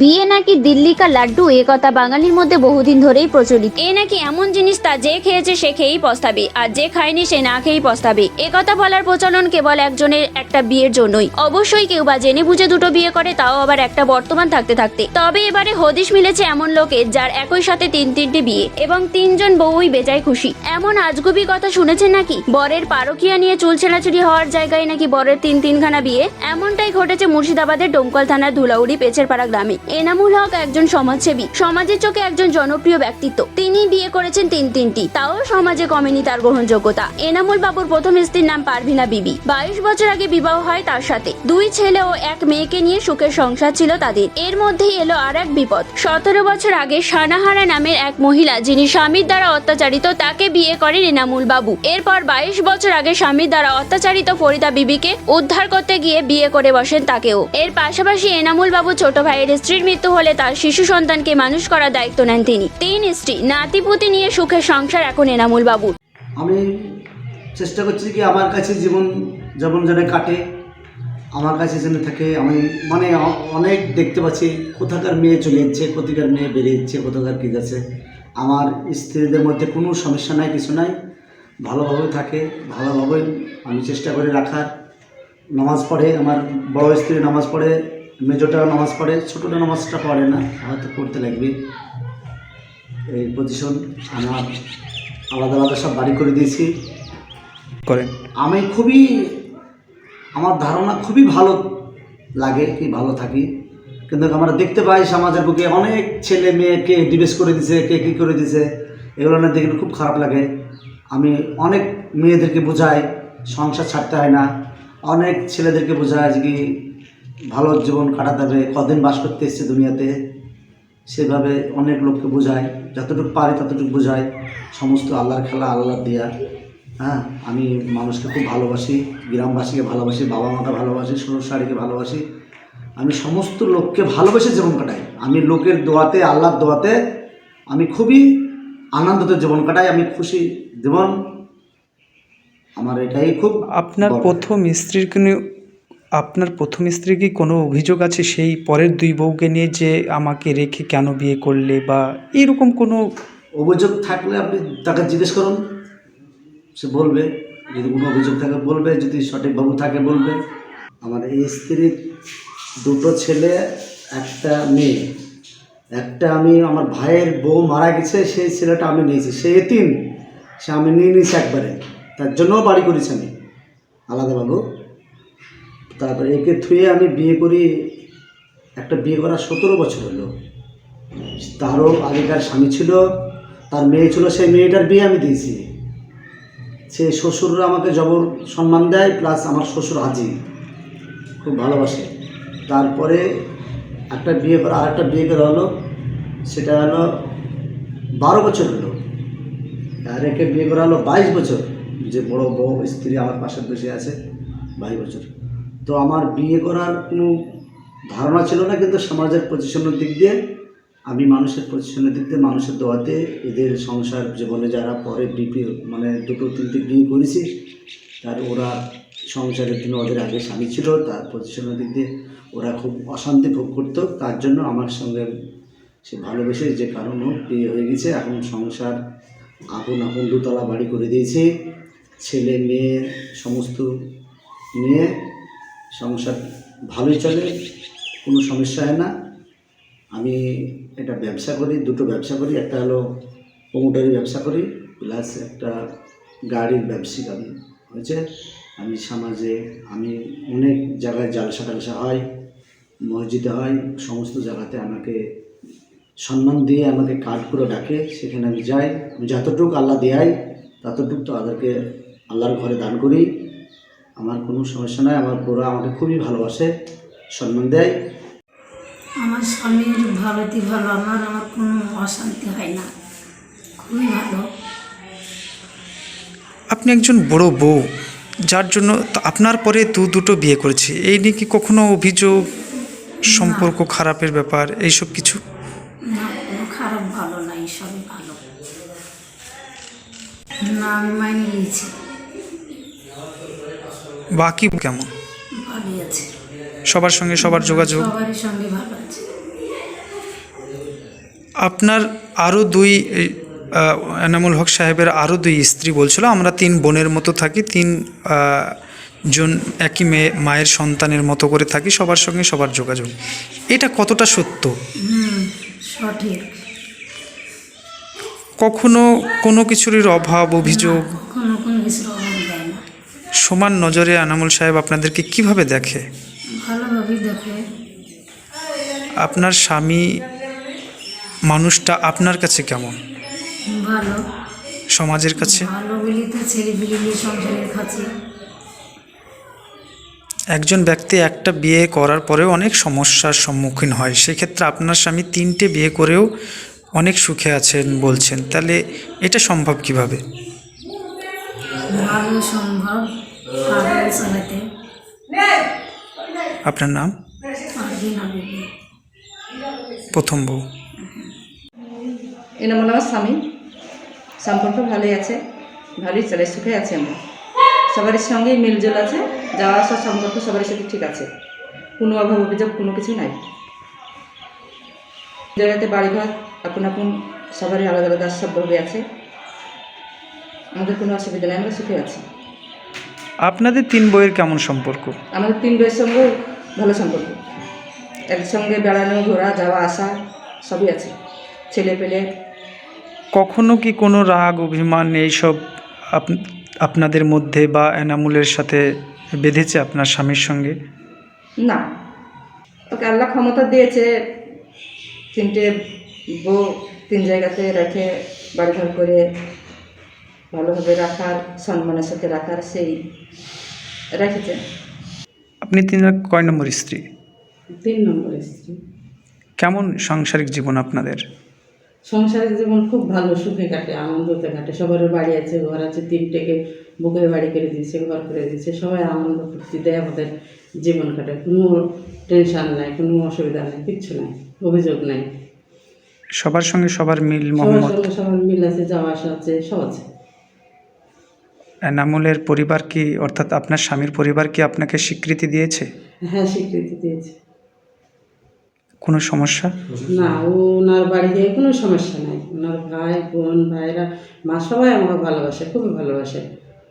বিয়ে নাকি দিল্লি কা লাড্ডু? এ কথা বাঙালির মধ্যে বহুদিন ধরেই প্রচলিত। এ নাকি এমন জিনিস তা যে খেয়েছে সে খেয়েই পস্তাবে, আর যে খায়নি সে না খেয়েই পস্তাবে। এ কথা বলার প্রচলন কেবল একজনের একটা বিয়ের জন্যই। অবশ্যই কেউ বা জেনে বুঝে দুটো বিয়ে করে, তাও আবার একটা বর্তমান থাকতে থাকতে। তবে এবারে হদিশ মিলেছে এমন লোকের যার একই সাথে তিন তিনটি বিয়ে, এবং তিনজন বউই বেজায় খুশি। এমন আজগুবি কথা শুনেছেন নাকি? বরের পারকিয়া নিয়ে চুল ছেঁড়াছুড়ি হওয়ার জায়গায় নাকি বরের তিন তিনখানা বিয়ে? এমনটাই ঘটেছে মুর্শিদাবাদের ডোমকল থানার ধুলাউড়ি পেচেরপাড়া গ্রামে। এনামুল হক একজন সমাজসেবী। সমাজের চোখে একজন জনপ্রিয় ব্যক্তিত্ব। তিনি বিয়ে করেছেন তিন তিনটি। তাও সমাজে কমেনি তার গ্রহণযোগ্যতা। এনামুল বাবুর প্রথম স্ত্রীর নাম পারভিনা বিবি। বাইশ বছর আগে বিবাহ হয় তার সাথে। দুই ছেলে ও এক মেয়েকে নিয়ে সুখের সংসার ছিল তাদের। এর মধ্যেই এলো আর এক বিপদ। সতেরো বছর আগে সানাহারা নামের এক মহিলা, যিনি স্বামীর দ্বারা অত্যাচারিত, তাকে বিয়ে করেন এনামুল বাবু। এরপর বাইশ বছর আগে স্বামীর দ্বারা অত্যাচারিত ফরিদা বিবিকে উদ্ধার করতে গিয়ে বিয়ে করে বসেন তাকেও। এর পাশাপাশি এনামুল বাবু ছোট ভাইয়ের স্ত্রীর মৃত্যু হলে তার শিশু সন্তানকে মানুষ করার দায়িত্ব নেন তিনি। তিন স্ত্রী, নাতিপুতি নিয়ে সুখের সংসার এখন এনামুল বাবুর আমি চেষ্টা করছি কি আমার কাছে জীবন যেমন যেন কাটে, আমার কাছে যেন থাকে। আমি মানে অনেক দেখতে পাচ্ছি, কোথাকার মেয়ে চলে যাচ্ছে, কোথাকার মেয়ে বেরিয়ে যাচ্ছে, কোথাকার কী যাচ্ছে। আমার স্ত্রীদের মধ্যে কোনো সমস্যা নাই, কিছু নাই। ভালোভাবে থাকে, ভালোভাবে আমি চেষ্টা করে রাখার। নামাজ পড়ে, আমার বড় স্ত্রী নামাজ পড়ে মেজোটা নামাজ পড়ে ছোটোটা নামাজটা পড়ে না হয়তো পড়তে লাগবে। এই পজিশন আমার আলাদা আলাদা সব বাড়ি করে দিয়েছি। করেন। আমি খুবই আমার ধারণা খুবই ভালো লাগে কি ভালো থাকি। কিন্তু আমরা দেখতে পাই সমাজের বুকে অনেক ছেলে মেয়েকে ডিভেস করে দিছে কে কী করে দিছে এগুলো না দেখলে খুব খারাপ লাগে। আমি অনেক মেয়েদেরকে বোঝাই সংসার ছাড়তে হয় না। অনেক ছেলেদেরকে বোঝাই যে কি ভালো জীবন কাটাতে হবে কদিন বাস করতে এসছে দুনিয়াতে সেভাবে অনেক লোককে বোঝায় যতটুকু পারে ততটুকু বোঝায় সমস্ত আল্লাহর খেলা আল্লাহর দেয়া। হ্যাঁ আমি মানুষকে খুব ভালোবাসি গ্রামবাসীকে ভালোবাসি বাবা মাকে ভালোবাসি শ্বশুর শাড়িকে ভালোবাসি। আমি সমস্ত লোককে ভালোবেসে জীবন কাটাই। আমি লোকের দোয়াতে আল্লাহর দোয়াতে আমি খুবই আনন্দতে জীবন কাটাই আমি খুশি জীবন। আমার এটাই খুব আপনার প্রথম স্ত্রীর কোনো আপনার প্রথম স্ত্রী কি কোনো অভিযোগ আছে? সেই পরের দুই বউকে নিয়ে যে আমাকে রেখে কেন বিয়ে করলে বা এরকম কোনো অভিযোগ থাকলে আপনি তাকে জিজ্ঞেস করুন। সে বলবে, যদি কোনো অভিযোগ থাকে বলবে, যদি সঠিকভাবে থাকে বলবে। আমার এই স্ত্রীর দুটো ছেলে, একটা মেয়ে। একটা আমি, আমার ভাইয়ের বউ মারা গেছে, সেই ছেলেটা আমি নিয়েছি। সে এতিম, সে আমি নিয়ে নিয়েছি একবারে। তার জন্যও বাড়ি করেছি আমি। আলাদাভাবে তারপরে একে থুয়ে আমি বিয়ে করি, একটা বিয়ে করা সতেরো বছর হলো। তারও আগেকার স্বামী ছিল, তার মেয়ে ছিল, সেই মেয়েটার বিয়ে আমি দিয়েছি। সে শ্বশুররা আমাকে জবর সম্মান দেয়, প্লাস আমার শ্বশুর হাজি, খুব ভালোবাসে। তারপরে একটা বিয়ে করা আর একটা বিয়ে করা হলো, সেটা হলো বারো বছর হলো। আর একে বিয়ে করা হলো বাইশ বছর। যে বড় বউ, স্ত্রী আমার পাশে বসে আছে, বাইশ বছর। তো আমার বিয়ে করার কোনো ধারণা ছিল না, কিন্তু সমাজের পজিশনের দিক দিয়ে, আমি মানুষের পজিশনের দিক দিয়ে, মানুষের দোয়াতে এদের সংসার জীবনে যারা পরে বিপি মানে দুটো, তিনটে বিয়ে করেছি, তার ওরা সংসারের জন্য ওদের আগে স্বামী ছিল, তার পজিশনের দিক দিয়ে ওরা খুব অশান্তি ভোগ করতো, তার জন্য আমার সঙ্গে সে ভালোবেসে যে কারণ হোক বিয়ে হয়ে গেছে, এখন সংসার আপন আপন দুতলা বাড়ি করে দিয়েছি, ছেলে, মেয়ে, সমস্ত নিয়ে সংসার ভালোই চলে, কোনো সমস্যা হয় না। আমি এটা ব্যবসা করি, দুটো ব্যবসা করি, একটা হলো প্রমোটারি ব্যবসা করি প্লাস একটা গাড়ির ব্যবসায়িক আমি। হয়েছে? আমি সমাজে, আমি অনেক জায়গায় জালসা টালসা হয়, মসজিদে হয়, সমস্ত জায়গাতে আমাকে সম্মান দিয়ে আমাকে কার্ড করে ডাকে, সেখানে আমি যাই। আমি যতটুকু আল্লাহ দেয় ততটুকু তো তাদেরকে আল্লাহর ঘরে দান করি। আমার কোনো সমস্যা নাই আমার পুরো আমাকে খুবই ভালোবাসে সম্মান দেয়। আমার স্বামীর ভারতই ভালো আমার আমার কোনো অশান্তি হয় না। খুবই ভালো। আপনি একজন বড় বউ যার জন্য তো আপনার পরে দু দুটো বিয়ে করেছে। এই নিয়ে কি কখনো অভিযোগ সম্পর্ক খারাপের ব্যাপার এইসব কিছু? না কোনো খারাপ ভালো নাই সবই ভালো। না আমি মাইনে নিয়েছি। বাকি কেমন? ভালোই আছে। সবার সঙ্গে সবার যোগাযোগ? সবারই সঙ্গে ভালো আছে। আপনার আরও দুই এনামুল হক সাহেবের আরও দুই স্ত্রী বলছিল আমরা তিন বোনের মতো থাকি তিন জন একই মেয়ে মায়ের সন্তানের মতো করে থাকি সবার সঙ্গে সবার যোগাযোগ। এটা কতটা সত্য? সঠিক। কখনো কোনো কিছুরই অভাব অভিযোগ? কোনো কোনো কিছুর অভাব সমান নজরে আনামুল সাহেব আপনাদেরকে কীভাবে দেখে? ভালোভাবেই দেখে। আপনার স্বামী মানুষটা আপনার কাছে কেমন? ভালো। সমাজের কাছে? ভালো বলি তো ছেলে পিলি নিয়ে সংসারের কাছে। একজন ব্যক্তি একটা বিয়ে করার পরেও অনেক সমস্যার সম্মুখীন হয়। সেক্ষেত্রে আপনার স্বামী তিনটে বিয়ে করেও অনেক সুখে আছেন বলছেন। তাহলে এটা সম্ভব কীভাবে? ভালো সম্ভব চালাতে আপনার নাম? প্রথম বউ। এনামুল আমার স্বামী। সম্পর্ক ভালোই আছে ভালোই চলে সুখে আছে আমরা। সবারই সঙ্গেই মিলজুল আছে যাওয়া আসা সম্পর্ক সবার সাথে ঠিক আছে। কোনো অভাব অভিযোগ কোনো কিছু নাই। জায়গাতে বাড়িঘর আপন আপন সবারই আলাদা আলাদা সবভাবে আছে। আমাদের কোনো অসুবিধা নেই আমরা সুখে আছি। আপনাদের তিন বইয়ের কেমন সম্পর্ক? আমাদের তিন বইয়ের সঙ্গে ভালো সম্পর্ক। একসঙ্গে বেড়ানো ঘোরা যাওয়া আসা সবই আছে। ছেলে পেলে। কখনো কি কোনো রাগ অভিমান এইসব আপ- আপনাদের মধ্যে বা এনামুলের সাথে বেঁধেছে আপনার স্বামীর সঙ্গে? না। ওকে আল্লাহ ক্ষমতা দিয়েছে তিনটে বউ তিন জায়গাতে রেখে বাড়িঘর করে ভালোভাবে রাখার সম্মানের সাথে রাখার সেই রেখেছে আপনি তিন কয় নম্বর স্ত্রী? তিন নম্বর স্ত্রী। কেমন সাংসারিক জীবন আপনাদের? সংসারের জীবন খুব ভালো সুখে কাটে আনন্দতে কাটে। সবার বাড়ি আছে ঘর আছে তিনটেকে বুকের বাড়ি করে দিয়েছে ঘর করে দিয়েছে। সবাই আনন্দ ফুর্তিতে আমাদের জীবন কাটে। কোনো টেনশন নাই কোনো অসুবিধা নেই কিচ্ছু নাই অভিযোগ নাই। সবার সঙ্গে সবার মিল সবার সঙ্গে সবার মিল আছে যাওয়া আসা আছে সব আছে। এনামুলের পরিবার কি অর্থাৎ আপনার স্বামীর পরিবার কি আপনাকে স্বীকৃতি দিয়েছে? হ্যাঁ স্বীকৃতি দিয়েছে। কোনো সমস্যা? না ওনার বাড়ি গিয়ে কোনো সমস্যা নাই। ওনার ভাই বোন ভাইরা মা সবাই আমাকে ভালোবাসে খুবই ভালোবাসে।